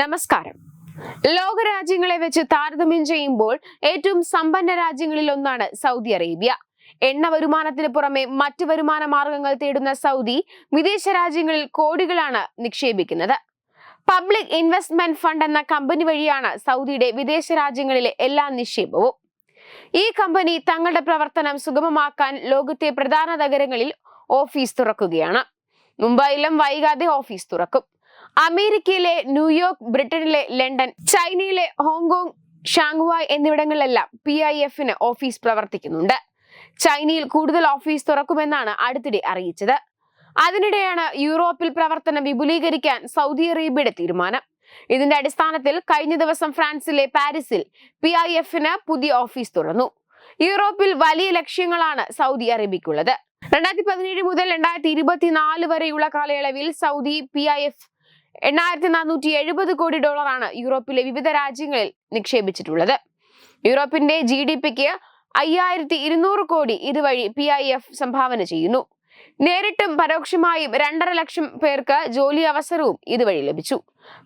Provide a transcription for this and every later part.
നമസ്കാരം. ലോകരാജ്യങ്ങളെ വെച്ച് താരതമ്യം ചെയ്യുമ്പോൾ ഏറ്റവും സമ്പന്ന രാജ്യങ്ങളിൽ ഒന്നാണ് സൗദി അറേബ്യ. എണ്ണ വരുമാനത്തിന് പുറമെ മറ്റു വരുമാന മാർഗങ്ങൾ തേടുന്ന സൗദി വിദേശ രാജ്യങ്ങളിൽ കോടികളാണ് നിക്ഷേപിക്കുന്നത്. പബ്ലിക് ഇൻവെസ്റ്റ്മെന്റ് ഫണ്ട് എന്ന കമ്പനി വഴിയാണ് സൗദിയുടെ വിദേശ രാജ്യങ്ങളിലെ എല്ലാ നിക്ഷേപവും. ഈ കമ്പനി തങ്ങളുടെ പ്രവർത്തനം സുഗമമാക്കാൻ ലോകത്തെ പ്രധാന നഗരങ്ങളിൽ ഓഫീസ് തുറക്കുകയാണ്. മുംബൈയിലും വൈകാതെ ഓഫീസ് തുറക്കും. അമേരിക്കയിലെ ന്യൂയോർക്ക് ബ്രിട്ടനിലെ ലണ്ടൻ ചൈനയിലെ ഹോങ്കോങ് ഷാങ്വായ് എന്നിവിടങ്ങളിലെല്ലാം പി ഐ എഫിന് ഓഫീസ് പ്രവർത്തിക്കുന്നുണ്ട്. ചൈനയിൽ കൂടുതൽ ഓഫീസ് തുറക്കുമെന്നാണ് അടുത്തിടെ അറിയിച്ചത്. അതിനിടെയാണ് യൂറോപ്പിൽ പ്രവർത്തനം വിപുലീകരിക്കാൻ സൗദി അറേബ്യയുടെ തീരുമാനം. ഇതിന്റെ അടിസ്ഥാനത്തിൽ കഴിഞ്ഞ ദിവസം ഫ്രാൻസിലെ പാരീസിൽ പി ഐ എഫിന് പുതിയ ഓഫീസ് തുറന്നു. യൂറോപ്പിൽ വലിയ ലക്ഷ്യങ്ങളാണ് സൗദി അറേബ്യക്കുള്ളത് രണ്ടായിരത്തി പതിനേഴ് മുതൽ രണ്ടായിരത്തി ഇരുപത്തിനാല് വരെയുള്ള കാലയളവിൽ സൗദി പി ഐ എഫ് എണ്ണായിരത്തി നാനൂറ്റി എഴുപത് കോടി ഡോളറാണ് യൂറോപ്പിലെ വിവിധ രാജ്യങ്ങളിൽ നിക്ഷേപിച്ചിട്ടുള്ളത്. യൂറോപ്പിന്റെ ജി ഡി പിക്ക് അയ്യായിരത്തി ഇരുന്നൂറ് കോടി ഇതുവഴി പി ഐ എഫ് സംഭാവന ചെയ്യുന്നു. നേരിട്ടും പരോക്ഷമായും രണ്ടര ലക്ഷം പേർക്ക് ജോലി അവസരവും ഇതുവഴി ലഭിച്ചു.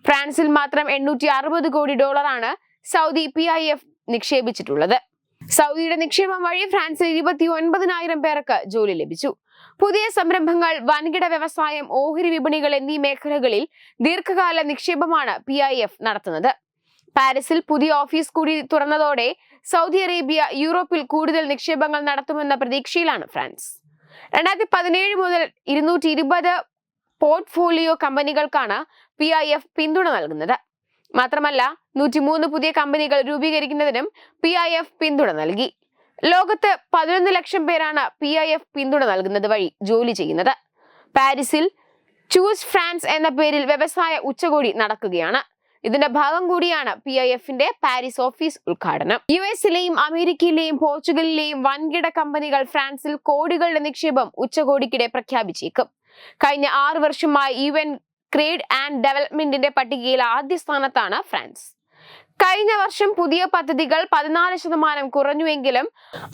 ഫ്രാൻസിൽ മാത്രം എണ്ണൂറ്റി അറുപത് കോടി ഡോളറാണ് സൗദി പി ഐ എഫ് നിക്ഷേപിച്ചിട്ടുള്ളത്. സൗദിയുടെ നിക്ഷേപം വഴി ഫ്രാൻസിൽ ഇരുപത്തി ഒൻപതിനായിരം പേർക്ക് ജോലി ലഭിച്ചു. പുതിയ സംരംഭങ്ങൾ വൻകിട വ്യവസായം ഓഹരി വിപണികൾ എന്നീ മേഖലകളിൽ ദീർഘകാല നിക്ഷേപമാണ് പി ഐ എഫ് നടത്തുന്നത്. പാരീസിൽ പുതിയ ഓഫീസ് കൂടി തുറന്നതോടെ സൗദി അറേബ്യ യൂറോപ്പിൽ കൂടുതൽ നിക്ഷേപങ്ങൾ നടത്തുമെന്ന പ്രതീക്ഷയിലാണ് ഫ്രാൻസ്. രണ്ടായിരത്തി പതിനേഴ് മുതൽ ഇരുന്നൂറ്റി ഇരുപത് പോർട്ട്ഫോളിയോ കമ്പനികൾക്കാണ് പി ഐ എഫ് പിന്തുണ നൽകുന്നത്. മാത്രമല്ല നൂറ്റിമൂന്ന് പുതിയ കമ്പനികൾ രൂപീകരിക്കുന്നതിനും പി ഐ എഫ് പിന്തുണ നൽകി. ലോകത്ത് പതിനൊന്ന് ലക്ഷം പേരാണ് പി ഐ എഫ് പിന്തുണ നൽകുന്നത് വഴി ജോലി ചെയ്യുന്നത്. പാരീസിൽ ചൂസ് ഫ്രാൻസ് എന്ന പേരിൽ വ്യവസായ ഉച്ചകോടി നടക്കുകയാണ്. ഇതിന്റെ ഭാഗം കൂടിയാണ് പി ഐ എഫിന്റെ പാരീസ് ഓഫീസ് ഉദ്ഘാടനം. യു എസിലെയും അമേരിക്കയിലെയും പോർച്ചുഗലിലെയും വൻകിട കമ്പനികൾ ഫ്രാൻസിൽ കോടികളുടെ നിക്ഷേപം ഉച്ചകോടിക്കിടെ പ്രഖ്യാപിച്ചേക്കും. കഴിഞ്ഞ ആറു വർഷമായി യു എൻ ട്രേഡ് ആൻഡ് ഡെവലപ്മെന്റിന്റെ പട്ടികയിൽ ആദ്യ സ്ഥാനത്താണ് ഫ്രാൻസ്. കഴിഞ്ഞ വർഷം പുതിയ പദ്ധതികൾ പതിനാല് ശതമാനം കുറഞ്ഞുവെങ്കിലും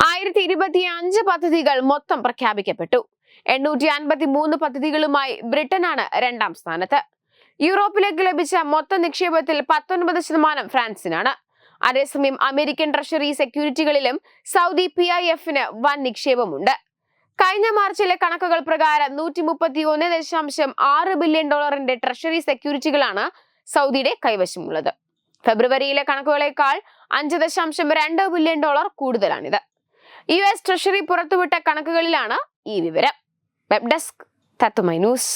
ആയിരത്തി ഇരുപത്തി അഞ്ച് പദ്ധതികൾ മൊത്തം പ്രഖ്യാപിക്കപ്പെട്ടു. എണ്ണൂറ്റി അൻപത്തി മൂന്ന് പദ്ധതികളുമായി ബ്രിട്ടനാണ് രണ്ടാം സ്ഥാനത്ത്. യൂറോപ്പിലേക്ക് ലഭിച്ച മൊത്തം നിക്ഷേപത്തിൽ പത്തൊൻപത് ശതമാനം ഫ്രാൻസിനാണ്. അതേസമയം അമേരിക്കൻ ട്രഷറി സെക്യൂരിറ്റികളിലും സൗദി പി ഐ എഫിന് വൻ നിക്ഷേപമുണ്ട്. കഴിഞ്ഞ മാർച്ചിലെ കണക്കുകൾ പ്രകാരം നൂറ്റി മുപ്പത്തി ഒന്ന് ദശാംശം ആറ് ബില്യൺ ഡോളറിന്റെ ട്രഷറി സെക്യൂരിറ്റികളാണ് സൗദിയുടെ കൈവശമുള്ളത്. ഫെബ്രുവരിയിലെ കണക്കുകളേക്കാൾ അഞ്ച് ദശാംശം രണ്ട് ബില്യൺ ഡോളർ കൂടുതലാണിത്. യു എസ് ട്രഷറി പുറത്തുവിട്ട കണക്കുകളിലാണ് ഈ വിവരം. വെബ് ഡെസ്ക് തത്തുമൈ ന്യൂസ്.